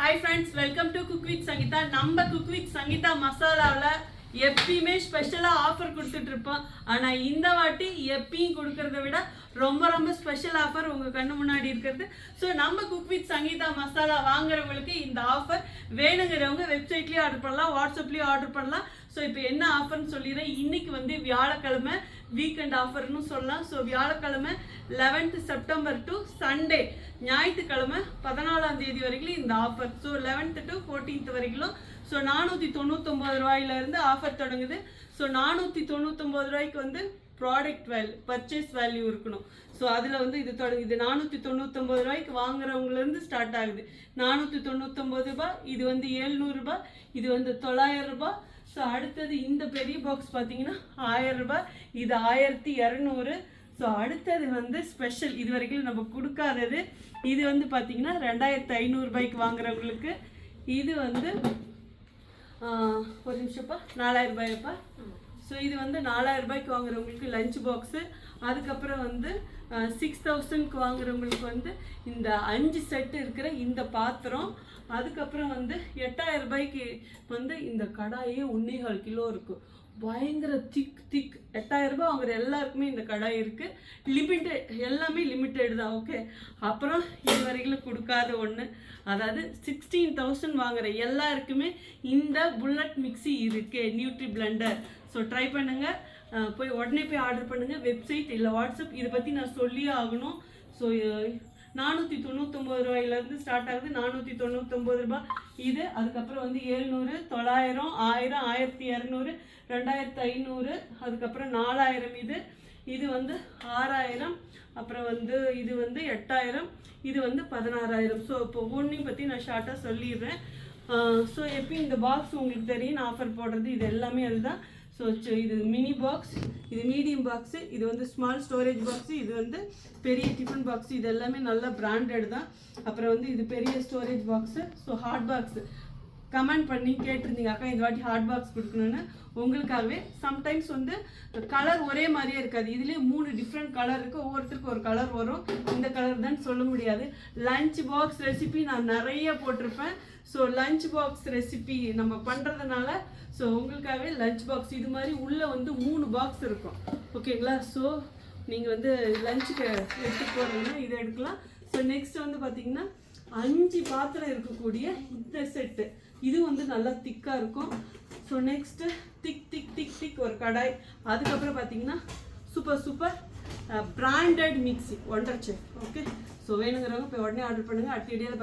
Hi friends welcome to cook with Sangeetha நம்ம cook with Sangeetha மசாலாவில் எப்பயுமே ஸ்பெஷலாக ஆஃபர் கொடுத்துட்டு இருப்போம். ஆனால் இந்த வாட்டி எப்பயும் கொடுக்கறத விட ரொம்ப ரொம்ப ஸ்பெஷல் ஆஃபர் உங்கள் கண்ணு முன்னாடி இருக்கிறது. ஸோ நம்ம குக் வித் சங்கீதா மசாலா வாங்குறவங்களுக்கு இந்த ஆஃபர் வேணுங்கிறவங்க வெப்சைட்லேயும் ஆர்டர் பண்ணலாம் வாட்ஸ்அப்லேயும் ஆர்டர் பண்ணலாம். ஸோ இப்போ என்ன ஆஃபர்னு சொல்லிடுறேன். இன்றைக்கி வந்து வியாழக்கிழமை வீக்கெண்ட் ஆஃபர்னு சொல்லலாம். ஸோ வியாழக்கிழமை லெவன்த் செப்டம்பர் டு சண்டே ஞாயிற்றுக்கிழமை பதினாலாம் தேதி வரைக்கும் இந்த offer so eleventh to fourteenth வரைக்கும். ஸோ நானூற்றி தொண்ணூத்தொம்பது ரூபாயிலேருந்து ஆஃபர் தொடங்குது. ஸோ நானூற்றி தொண்ணூத்தொம்பது ரூபாய்க்கு வந்து ப்ராடக்ட் வேல்யூ பர்ச்சேஸ் வேல்யூ இருக்கணும். ஸோ அதில் வந்து இது தொடங்குது. இது நானூற்றி தொண்ணூத்தொம்பது ரூபாய்க்கு வாங்குறவங்கலேருந்து ஸ்டார்ட் ஆகுது. நானூற்றி தொண்ணூத்தொம்பது ரூபாய் இது வந்து ஏழ்நூறுபா இது வந்து தொள்ளாயிரம் ரூபாய் ஸோ அடுத்தது இந்த பெரிய பாக்ஸ் பார்த்தீங்கன்னா ஆயிரம் ரூபாய். இது ஆயிரத்தி இரநூறு. ஸோ அடுத்தது வந்து ஸ்பெஷல் இது வரைக்கும் நம்ம கொடுக்காதது. இது வந்து பார்த்தீங்கன்னா ரெண்டாயிரத்து ஐநூறுபாய்க்கு வாங்குறவங்களுக்கு. இது வந்து ஒரு நிமிஷப்பா நாலாயிரம் ரூபாயப்பா. ஸோ இது வந்து நாலாயிரம் ரூபாய்க்கு வாங்குறவங்களுக்கு லஞ்ச் பாக்ஸு அதுக்கப்புறம் வந்து சிக்ஸ் தௌசண்ட்க்கு வாங்குறவங்களுக்கு வந்து இந்த அஞ்சு செட்டு இருக்கிற இந்த பாத்திரம் அதுக்கப்புறம் வந்து எட்டாயிரம் ரூபாய்க்கு வந்து இந்த கடாயே ஒன்னேகால் கிலோ இருக்கும் பயங்கர திக் திக் எட்டாயிரம் ரூபாய் வாங்குற எல்லாருக்குமே இந்த கடாய் இருக்கு. லிமிட்டட் எல்லாமே லிமிட்டெடு தான் ஓகே அப்புறம் இது வரைக்கும் கொடுக்காத ஒன்று அதாவது சிக்ஸ்டீன் தௌசண்ட் வாங்குற எல்லாருக்குமே இந்த புல்லட் மிக்ஸி இருக்கு நியூட்ரி பிளண்டர் ஸோ ட்ரை பண்ணுங்க. போய் உடனே போய் ஆர்டர் பண்ணுங்க. வெப்சைட் இல்லை வாட்ஸ்அப் இதை பற்றி நான் சொல்லியே ஆகணும். ஸோ நானூற்றி தொண்ணூத்தொம்பது ரூபாயிலேருந்து ஸ்டார்ட் ஆகுது. நானூற்றி தொண்ணூத்தொம்பது ரூபாய். இது அதுக்கப்புறம் வந்து ஏழ்நூறு தொள்ளாயிரம் ஆயிரம் ஆயிரத்தி இரநூறு ரெண்டாயிரத்து ஐநூறு அதுக்கப்புறம் நாலாயிரம் இது. இது வந்து ஆறாயிரம் அப்புறம் வந்து இது வந்து எட்டாயிரம் இது வந்து பதினாறாயிரம். ஸோ இப்போ ஒவ்வொன்றையும் பற்றி நான் ஷார்ட்டாக சொல்லிடுறேன். ஸோ எப்பயும் இந்த பாக்ஸ் உங்களுக்கு தெரியும். நான் ஆஃபர் போடுறது இது எல்லாமே அதுதான். ஸோ இது மினி பாக்ஸ் இது மீடியம் பாக்ஸு இது வந்து ஸ்மால் ஸ்டோரேஜ் பாக்ஸு இது வந்து பெரிய டிஃபன் பாக்ஸ் இது எல்லாமே நல்ல பிராண்டட் தான். அப்புறம் வந்து இது பெரிய storage box so hot box comment பண்ணி கேட்டிருந்தீங்க அக்கா இந்த வாட்டி ஹாட் பாக்ஸ் கொடுக்கணும்னு. உங்களுக்காகவே சம்டைம்ஸ் வந்து கலர் ஒரே மாதிரியே இருக்காது. இதுலேயே மூணு டிஃப்ரெண்ட் கலர் இருக்குது ஒவ்வொருத்தருக்கும் ஒரு கலர் வரும். இந்த கலர் தான் சொல்ல முடியாது. லஞ்ச் பாக்ஸ் ரெசிபி நான் நிறைய போட்டிருப்பேன். ஸோ லஞ்ச் பாக்ஸ் ரெசிபி நம்ம பண்ணுறதுனால ஸோ உங்களுக்காகவே லஞ்ச் பாக்ஸ் இது மாதிரி உள்ளே வந்து மூணு பாக்ஸ் இருக்கும். ஓகேங்களா ஸோ நீங்கள் வந்து லஞ்சுக்கு எடுத்து போகிறீங்கன்னா இதை எடுக்கலாம். ஸோ நெக்ஸ்ட் வந்து பார்த்தீங்கன்னா அஞ்சு பாத்திரம் இருக்கக்கூடிய இந்த செட்டு இது வந்து நல்லா திக்காக இருக்கும். ஸோ நெக்ஸ்ட்டு திக் திக் திக் திக் ஒரு கடாய். அதுக்கப்புறம் பார்த்தீங்கன்னா super super branded mixie wonder chef okay so வேணுங்கிறவங்க இப்போ உடனே ஆர்டர் பண்ணுங்கள் அடுத்த இடையில